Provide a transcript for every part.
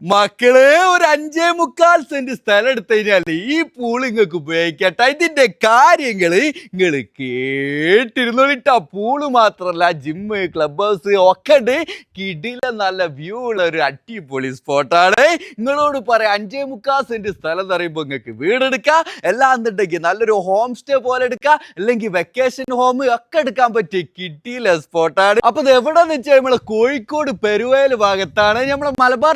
മക്കളെ ഒരു അഞ്ചേ മുക്കാൽ സെന്റ് സ്ഥലം എടുത്തു കഴിഞ്ഞാൽ ഈ പൂൾ നിങ്ങൾക്ക് ഉപയോഗിക്കട്ടെ. ഇതിന്റെ കാര്യങ്ങൾ നിങ്ങൾ കേട്ടിരുന്നോളിട്ടാ പൂൾ മാത്രല്ല ജിമ്മ് ക്ലബ് ഹൗസ് ഒക്കെ ഉണ്ട്. കിടില നല്ല വ്യൂ ഉള്ള ഒരു അടിപൊളി സ്പോട്ടാണ് നിങ്ങളോട് പറയാം അഞ്ചേ മുക്കാൽ സെന്റ് സ്ഥലം എന്ന് പറയുമ്പോൾ നിങ്ങൾക്ക് വീടെടുക്കാം എന്നുണ്ടെങ്കിൽ നല്ലൊരു ഹോം സ്റ്റേ പോലെ എടുക്കാം. അല്ലെങ്കിൽ വെക്കേഷൻ ഹോം ഒക്കെ എടുക്കാൻ പറ്റിയ കിടില സ്പോട്ടാണ് അപ്പൊ ഇത് എവിടെ എന്ന് വെച്ചാൽ നമ്മളെ കോഴിക്കോട് പെരുവയൽ ഭാഗത്താണ്. നമ്മളെ മലബാർ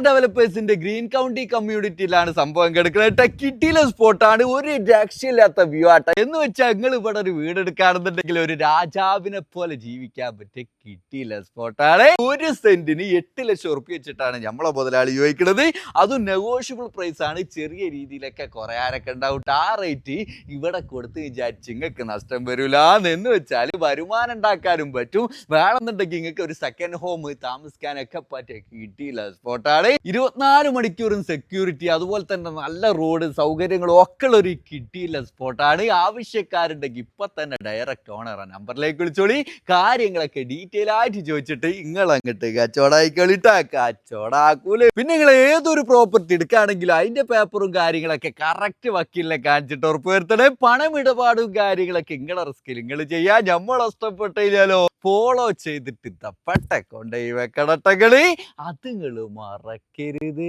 ഡെവലപ്പേഴ്സിന്റെ ഗ്രീൻ കൗണ്ടി കമ്മ്യൂണിറ്റിയിലാണ് സംഭവം കിടക്കുന്നത്. കിട്ടിയിലെ സ്പോട്ടാണ്. ഒരു രക്ഷയില്ലാത്ത വ്യൂ ആട്ട. എന്ന് വെച്ചാൽ നിങ്ങൾ ഇവിടെ ഒരു വീട് എടുക്കുകയാണെന്നുണ്ടെങ്കിൽ ഒരു രാജാവിനെ പോലെ ജീവിക്കാൻ പറ്റിയ കിട്ടിയിലെ സ്പോട്ടാണ്. ഒരു സെന്റിന് എട്ട് ലക്ഷം ഉറുപ്പ്യ വെച്ചിട്ടാണ് നമ്മളെ മുതലാളി ചോദിക്കുന്നത് അതും നെഗോഷ്യബിൾ പ്രൈസ് ആണ്. ചെറിയ രീതിയിലൊക്കെ കുറയാനൊക്കെ ഉണ്ടാവും. ആ റേറ്റ് ഇവിടെ കൊടുത്ത് വിചാരിച്ച് നിങ്ങൾക്ക് നഷ്ടം വരില്ല എന്ന് വെച്ചാൽ വരുമാനം ഉണ്ടാക്കാനും പറ്റും. വേണമെന്നുണ്ടെങ്കിൽ നിങ്ങൾക്ക് ഒരു സെക്കൻഡ് ഹോം താമസിക്കാനൊക്കെ പറ്റിയ കിട്ടിയില്ല സ്പോട്ടാണ്. ഇരുപത്തിനാല് മണിക്കൂറും സെക്യൂരിറ്റി അതുപോലെ തന്നെ നല്ല റോഡ് സൗകര്യങ്ങളും ഒക്കെ ഒരു കിട്ടിയില്ല സ്പോട്ടാണ് ആവശ്യക്കാരുണ്ടെങ്കിൽ ഇപ്പൊ തന്നെ ഡയറക്റ്റ് ഓണർ നമ്പറിലേക്ക് വിളിച്ചോളി. കാര്യങ്ങളൊക്കെ ഡീറ്റെയിൽ ആയിട്ട് ചോദിച്ചിട്ട് നിങ്ങൾ അങ്ങോട്ട് കച്ചവടായിക്കളിട്ടാ കച്ചവടാക്കൂല. പിന്നെ നിങ്ങൾ ഏതൊരു പ്രോപ്പർട്ടി എടുക്കുകയാണെങ്കിലും അതിന്റെ പേപ്പറും കാര്യങ്ങളൊക്കെ കറക്റ്റ് വക്കീലിനെ കാണിച്ചിട്ട് ഉറപ്പ് വരുത്തണേ. പണമിടപാടും കാര്യങ്ങളൊക്കെ നിങ്ങളെ റിസ്കിൽ നിങ്ങൾ ചെയ്യാ. നമ്മൾ ഇഷ്ടപ്പെട്ടില്ലല്ലോ ഫോളോ ചെയ്തിട്ട് തപ്പട്ടെ കൊണ്ടേ വെക്കടട്ടകളി അത് നിങ്ങൾ മറക്കരുതേ. இது